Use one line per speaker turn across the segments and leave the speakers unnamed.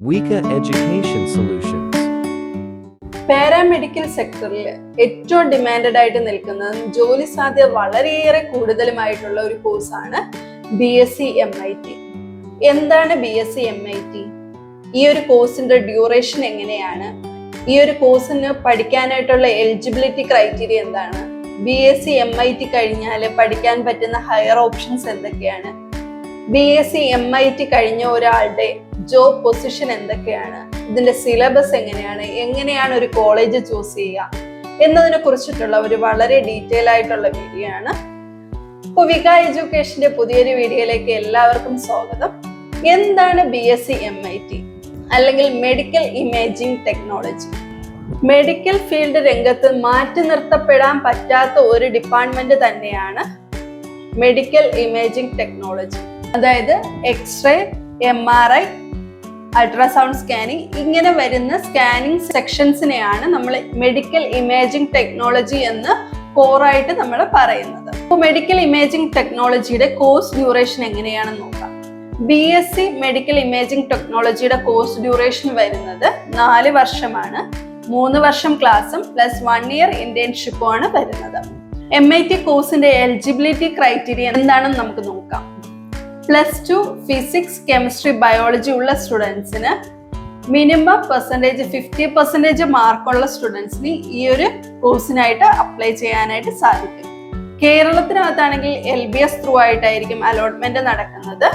Wika Education Solutions.
Paramedical സെക്ടറിൽ ഏറ്റവും demanded ആയിട്ട് നിൽക്കുന്നതും ജോലി സാധ്യത വളരെയേറെ കൂടുതലുമായിട്ടുള്ള ഒരു കോഴ്സാണ് B S C M I T എന്താണ് B S C M I T ഈ ഒരു കോഴ്സിന്റെ ഡ്യൂറേഷൻ എങ്ങനെയാണ്? ഈ ഒരു കോഴ്സിന് പഠിക്കാനായിട്ടുള്ള എലിജിബിലിറ്റി ക്രൈറ്റീരിയ എന്താണ്? B S C M I T കഴിഞ്ഞാൽ പഠിക്കാൻ പറ്റുന്ന ഹയർ ഓപ്ഷൻസ് എന്തൊക്കെയാണ്? B S C M I T കഴിഞ്ഞ ഒരാളുടെ ജോബ് പൊസിഷൻ എന്തൊക്കെയാണ്? ഇതിന്റെ സിലബസ് എങ്ങനെയാണ്? എങ്ങനെയാണ് ഒരു കോളേജ് ചൂസ് ചെയ്യുക? എന്നതിനെ കുറിച്ചിട്ടുള്ള ഒരു വളരെ ഡീറ്റെയിൽ ആയിട്ടുള്ള വീഡിയോ ആണ്. അപ്പോൾ വിക എഡ്യൂക്കേഷന്റെ പുതിയൊരു വീഡിയോയിലേക്ക് എല്ലാവർക്കും സ്വാഗതം. എന്താണ് B S C M I T അല്ലെങ്കിൽ medical imaging technology medical field രംഗത്ത് മാറ്റി നിർത്തപ്പെടാൻ പറ്റാത്ത ഒരു ഡിപ്പാർട്ട്മെന്റ് തന്നെയാണ് മെഡിക്കൽ ഇമേജിംഗ് ടെക്നോളജി അതായത് X ray M R I ultrasound scanning ഇങ്ങനെ വരുന്ന സ്കാനിങ് സെക്ഷൻസിനെയാണ് നമ്മൾ മെഡിക്കൽ ഇമേജിംഗ് ടെക്നോളജി എന്ന് കോറായിട്ട് നമ്മൾ പറയുന്നത്. അപ്പോൾ മെഡിക്കൽ ഇമേജിംഗ് ടെക്നോളജിയുടെ കോഴ്സ് ഡ്യൂറേഷൻ എങ്ങനെയാണെന്ന് നോക്കാം. B S C medical imaging ടെക്നോളജിയുടെ കോഴ്സ് ഡ്യൂറേഷൻ വരുന്നത് നാല് വർഷമാണ്. മൂന്ന് വർഷം ക്ലാസ്സും പ്ലസ് വൺ ഇയർ ഇന്റേൺഷിപ്പുമാണ് വരുന്നത്. എം ഐ ടി കോഴ്സിന്റെ എലിജിബിലിറ്റി ക്രൈറ്റീരിയ എന്താണെന്ന് നമുക്ക് നോക്കാം. Plus two physics chemistry biology ഉള്ള സ്റ്റുഡൻസിന് മിനിമം പെർസെന്റേജ് ഫിഫ്റ്റി പെർസെന്റേജ് മാർക്കുള്ള സ്റ്റുഡൻസിന് ഈ ഒരു കോഴ്സിനായിട്ട് അപ്ലൈ ചെയ്യാനായിട്ട് സാധിക്കും. കേരളത്തിനകത്താണെങ്കിൽ എൽ ബി എസ് ത്രൂ ആയിട്ടായിരിക്കും അലോട്ട്മെന്റ് നടക്കുന്നത്.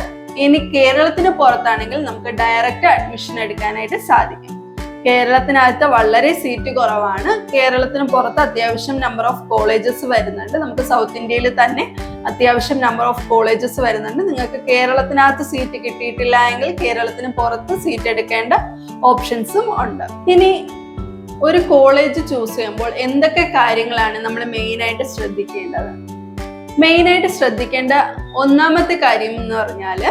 ഇനി കേരളത്തിന് പുറത്താണെങ്കിൽ നമുക്ക് ഡയറക്റ്റ് അഡ്മിഷൻ എടുക്കാനായിട്ട് സാധിക്കും. കേരളത്തിനകത്ത് വളരെ സീറ്റ് കുറവാണ്. കേരളത്തിന് പുറത്ത് അത്യാവശ്യം നമ്പർ ഓഫ് കോളേജസ് വരുന്നുണ്ട്. നമുക്ക് സൗത്ത് ഇന്ത്യയിൽ തന്നെ അത്യാവശ്യം നമ്പർ ഓഫ് കോളേജസ് വരുന്നുണ്ട്. നിങ്ങൾക്ക് കേരളത്തിനകത്ത് സീറ്റ് കിട്ടിയിട്ടില്ല എങ്കിൽ കേരളത്തിന് പുറത്ത് സീറ്റ് എടുക്കേണ്ട ഓപ്ഷൻസും ഉണ്ട്. ഇനി ഒരു കോളേജ് ചൂസ് ചെയ്യുമ്പോൾ എന്തൊക്കെ കാര്യങ്ങളാണ് നമ്മൾ മെയിനായിട്ട് ശ്രദ്ധിക്കേണ്ടത്? മെയിനായിട്ട് ശ്രദ്ധിക്കേണ്ട ഒന്നാമത്തെ കാര്യം എന്ന് പറഞ്ഞാൽ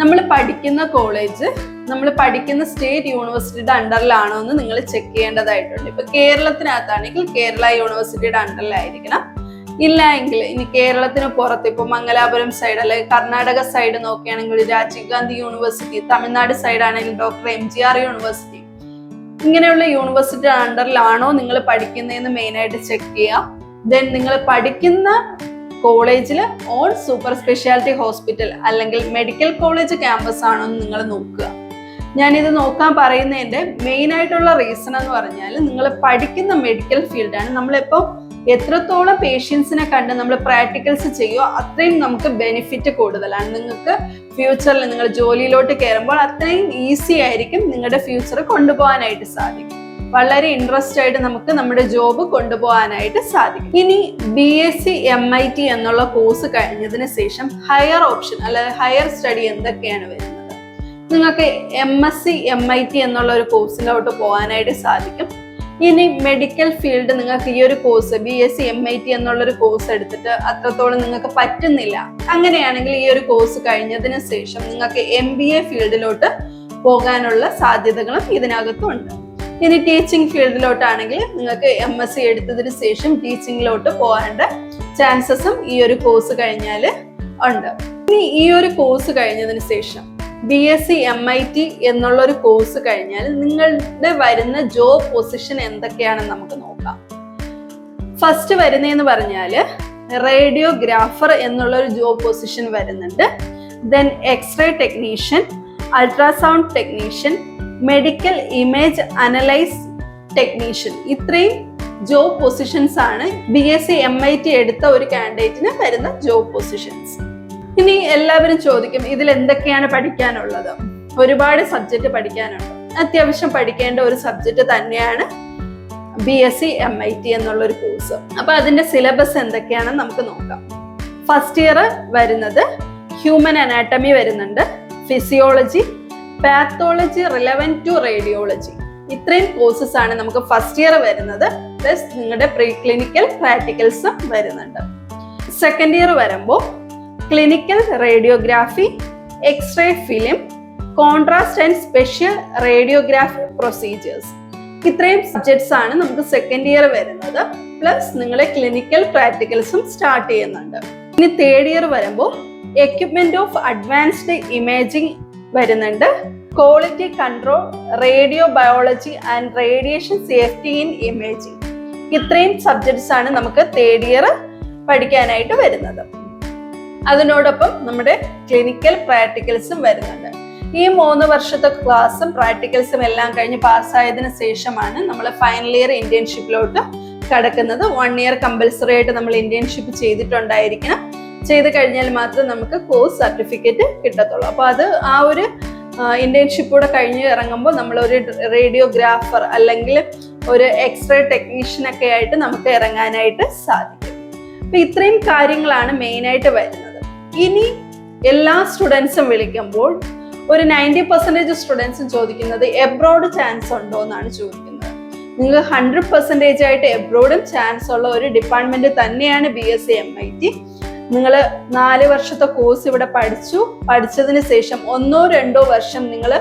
നമ്മൾ പഠിക്കുന്ന കോളേജ് നമ്മൾ പഠിക്കുന്ന സ്റ്റേറ്റ് യൂണിവേഴ്സിറ്റിയുടെ അണ്ടറിലാണോ എന്ന് നിങ്ങൾ ചെക്ക് ചെയ്യേണ്ടതായിട്ടുണ്ട്. ഇപ്പൊ കേരളത്തിനകത്താണെങ്കിൽ കേരള യൂണിവേഴ്സിറ്റിയുടെ അണ്ടറിലായിരിക്കണം. ഇല്ല എങ്കിൽ ഇനി കേരളത്തിന് പുറത്ത് ഇപ്പൊ മംഗലാപുരം സൈഡ് അല്ലെങ്കിൽ കർണാടക സൈഡ് നോക്കുകയാണെങ്കിൽ രാജീവ് ഗാന്ധി യൂണിവേഴ്സിറ്റി തമിഴ്നാട് സൈഡ് ആണെങ്കിൽ doctor M G R university. ഇങ്ങനെയുള്ള യൂണിവേഴ്സിറ്റി അണ്ടറിലാണോ നിങ്ങൾ പഠിക്കുന്നതെന്ന് മെയിൻ ആയിട്ട് ചെക്ക് ചെയ്യാം ദെൻ നിങ്ങൾ പഠിക്കുന്ന കോളേജിൽ ഓൺ സൂപ്പർ സ്പെഷ്യാലിറ്റി ഹോസ്പിറ്റൽ അല്ലെങ്കിൽ മെഡിക്കൽ കോളേജ് ക്യാമ്പസ് ആണോ എന്ന് നിങ്ങൾ നോക്കുക. ഞാനിത് നോക്കാൻ പറയുന്നതിന്റെ മെയിൻ ആയിട്ടുള്ള റീസൺ എന്ന് പറഞ്ഞാൽ നിങ്ങൾ പഠിക്കുന്ന മെഡിക്കൽ ഫീൽഡാണ് നമ്മളിപ്പോൾ എത്രത്തോളം പേഷ്യൻസിനെ കണ്ട് നമ്മൾ പ്രാക്ടിക്കൽസ് ചെയ്യുമോ അത്രയും നമുക്ക് ബെനിഫിറ്റ് കൂടുതലാണ്. നിങ്ങൾക്ക് ഫ്യൂച്ചറിൽ നിങ്ങൾ ജോലിയിലോട്ട് കയറുമ്പോൾ അത്രയും ഈസി ആയിരിക്കും നിങ്ങളുടെ ഫ്യൂച്ചർ കൊണ്ടുപോകാനായിട്ട് സാധിക്കും. വളരെ ഇൻട്രസ്റ്റ് ആയിട്ട് നമുക്ക് നമ്മുടെ ജോബ് കൊണ്ടുപോകാനായിട്ട് സാധിക്കും. ഇനി B S C M I T എന്നുള്ള കോഴ്സ് കഴിഞ്ഞതിന് ശേഷം ഹയർ ഓപ്ഷൻ അല്ലെ ഹയർ സ്റ്റഡി എന്തൊക്കെയാണ് വരുന്നത്? നിങ്ങൾക്ക് M S C M I T എന്നുള്ള ഒരു കോഴ്സിലോട്ട് പോകാനായിട്ട് സാധിക്കും. ഇനി മെഡിക്കൽ ഫീൽഡ് നിങ്ങൾക്ക് ഈ ഒരു course B S C M I T എന്നുള്ളൊരു കോഴ്സ് എടുത്തിട്ട് അത്രത്തോളം നിങ്ങൾക്ക് പറ്റുന്നില്ല. അങ്ങനെയാണെങ്കിൽ ഈ ഒരു കോഴ്സ് കഴിഞ്ഞതിന് ശേഷം നിങ്ങൾക്ക് എം ബി എ ഫീൽഡിലോട്ട് പോകാനുള്ള സാധ്യതകളും ഇതിനകത്തുണ്ട്. ഇനി ടീച്ചിങ് ഫീൽഡിലോട്ടാണെങ്കിൽ നിങ്ങൾക്ക് എം എസ് സി എടുത്തതിന് ശേഷം ടീച്ചിങ്ങിലോട്ട് പോകാനുള്ള ചാൻസസും ഈ ഒരു കോഴ്സ് കഴിഞ്ഞാൽ ഉണ്ട്. ഇനി ഈ ഒരു കോഴ്സ് കഴിഞ്ഞതിന് ശേഷം B S C M I T എന്നുള്ള ഒരു കോഴ്സ് കഴിഞ്ഞാൽ നിങ്ങളുടെ വരുന്ന ജോബ് പൊസിഷൻ എന്തൊക്കെയാണെന്ന് നമുക്ക് നോക്കാം. ഫസ്റ്റ് വരുന്നതെന്ന് പറഞ്ഞാൽ റേഡിയോഗ്രാഫർ എന്നുള്ള ഒരു ജോബ് പൊസിഷൻ വരുന്നുണ്ട്. Then X ray technician ultrasound technician medical image analyse technician ഇത്രയും ജോബ് പൊസിഷൻസ് ആണ് B S C M I T എടുത്ത ഒരു കാൻഡിഡേറ്റിന് വരുന്ന ജോബ് പൊസിഷൻസ്. ഇനി എല്ലാവരും ചോദിക്കും ഇതിൽ എന്തൊക്കെയാണ് പഠിക്കാനുള്ളത്? ഒരുപാട് സബ്ജക്റ്റ് പഠിക്കാനുണ്ട്. അത്യാവശ്യം പഠിക്കേണ്ട ഒരു സബ്ജക്റ്റ് തന്നെയാണ് B S C M I T എന്നുള്ള ഒരു കോഴ്സ് അപ്പൊ അതിന്റെ സിലബസ് എന്തൊക്കെയാണെന്ന് നമുക്ക് നോക്കാം. ഫസ്റ്റ് ഇയർ വരുന്നത് ഹ്യൂമൻ അനാട്ടമി വരുന്നുണ്ട്. Physiology pathology relevant to radiology ഇത്രയും കോഴ്സസ് ആണ് നമുക്ക് ഫസ്റ്റ് ഇയർ വരുന്നത്. പ്ലസ് നിങ്ങളുടെ പ്രീ ക്ലിനിക്കൽ പ്രാക്ടിക്കൽസും വരുന്നുണ്ട്. സെക്കൻഡ് ഇയർ വരുമ്പോൾ clinical radiography X ray film contrast and special radiography procedures ഇത്രയും സബ്ജക്ട്സ് ആണ് നമുക്ക് സെക്കൻഡ് ഇയർ വരുന്നത്. പ്ലസ് നിങ്ങളെ ക്ലിനിക്കൽ പ്രാക്ടിക്കൽസും സ്റ്റാർട്ട് ചെയ്യുന്നുണ്ട്. ഇനി തേർഡ് ഇയർ വരുമ്പോൾ എക്യുപ്മെന്റ് ഓഫ് അഡ്വാൻസ്ഡ് ഇമേജിംഗ് വരുന്നുണ്ട്. Quality control radio biology and radiation safety in imaging ഇത്രയും സബ്ജക്ട്സ് ആണ് നമുക്ക് തേർഡ് ഇയർ പഠിക്കാനായിട്ട് വരുന്നത്. അതിനോടൊപ്പം നമ്മുടെ ക്ലിനിക്കൽ പ്രാക്ടിക്കൽസും വരുന്നുണ്ട്. ഈ മൂന്ന് വർഷത്തെ ക്ലാസ്സും പ്രാക്ടിക്കൽസും എല്ലാം കഴിഞ്ഞ് പാസ്സായതിനു ശേഷമാണ് നമ്മൾ ഫൈനൽ ഇയർ ഇന്റേൺഷിപ്പിലോട്ട് കടക്കുന്നത്. വൺ ഇയർ കമ്പൽസറി ആയിട്ട് നമ്മൾ ഇന്റേൺഷിപ്പ് ചെയ്തിട്ടുണ്ടായിരിക്കണം. ചെയ്ത് കഴിഞ്ഞാൽ മാത്രം നമുക്ക് കോഴ്സ് സർട്ടിഫിക്കറ്റ് കിട്ടത്തുള്ളൂ. അപ്പോൾ അത് ആ ഒരു ഇന്റേൺഷിപ്പ് കൂടെ കഴിഞ്ഞ് ഇറങ്ങുമ്പോൾ നമ്മൾ ഒരു റേഡിയോഗ്രാഫർ അല്ലെങ്കിൽ ഒരു എക്സ്റേ ടെക്നീഷ്യൻ ഒക്കെ ആയിട്ട് നമുക്ക് ഇറങ്ങാനായിട്ട് സാധിക്കും. അപ്പൊ ഇത്രയും കാര്യങ്ങളാണ് മെയിൻ ആയിട്ട് വരുന്നത്. ഇനി എല്ലാ സ്റ്റുഡൻസും വിളിക്കുമ്പോൾ ഒരു നയന്റി പെർസെന്റേജ് സ്റ്റുഡൻസും ചോദിക്കുന്നത് എബ്രോഡ് ചാൻസ് ഉണ്ടോ എന്നാണ് ചോദിക്കുന്നത്. നിങ്ങൾ ഹൺഡ്രഡ് പെർസെന്റേജ് ആയിട്ട് എബ്രോഡും ചാൻസ് ഉള്ള ഒരു ഡിപ്പാർട്ട്മെന്റ് തന്നെയാണ് B S C M I T നിങ്ങൾ നാല് വർഷത്തെ കോഴ്സ് ഇവിടെ പഠിച്ചു. പഠിച്ചതിന് ശേഷം ഒന്നോ രണ്ടോ വർഷം നിങ്ങൾ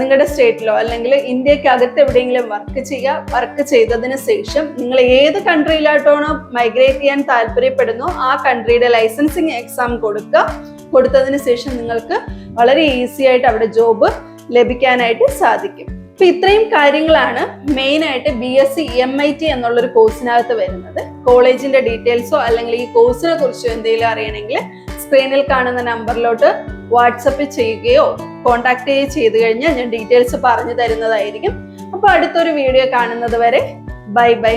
നിങ്ങളുടെ സ്റ്റേറ്റിലോ അല്ലെങ്കിൽ ഇന്ത്യയ്ക്ക് അകത്ത് എവിടെയെങ്കിലും വർക്ക് ചെയ്യുക വർക്ക് ചെയ്തതിന് ശേഷം നിങ്ങൾ ഏത് കൺട്രിയിലോട്ടാണോ മൈഗ്രേറ്റ് ചെയ്യാൻ താല്പര്യപ്പെടുന്നോ ആ കൺട്രിയുടെ ലൈസൻസിങ് എക്സാം കൊടുക്കുക. കൊടുത്തതിന് ശേഷം നിങ്ങൾക്ക് വളരെ ഈസി ആയിട്ട് അവിടെ ജോബ് ലഭിക്കാനായിട്ട് സാധിക്കും. അപ്പൊ ഇത്രയും കാര്യങ്ങളാണ് മെയിൻ ആയിട്ട് B S C M I T എന്നുള്ളൊരു കോഴ്സിനകത്ത് വരുന്നത്. കോളേജിന്റെ ഡീറ്റെയിൽസോ അല്ലെങ്കിൽ ഈ കോഴ്സിനെ കുറിച്ചോ എന്തെങ്കിലും അറിയണമെങ്കിൽ സ്ക്രീനിൽ കാണുന്ന നമ്പറിലോട്ട് വാട്സപ്പ് ചെയ്യുകയോ കോൺടാക്ട് ചെയ്തു കഴിഞ്ഞാൽ ഞാൻ ഡീറ്റെയിൽസ് പറഞ്ഞു തരുന്നതായിരിക്കും. അപ്പോൾ അടുത്തൊരു വീഡിയോ കാണുന്നത് വരെ ബൈ ബൈ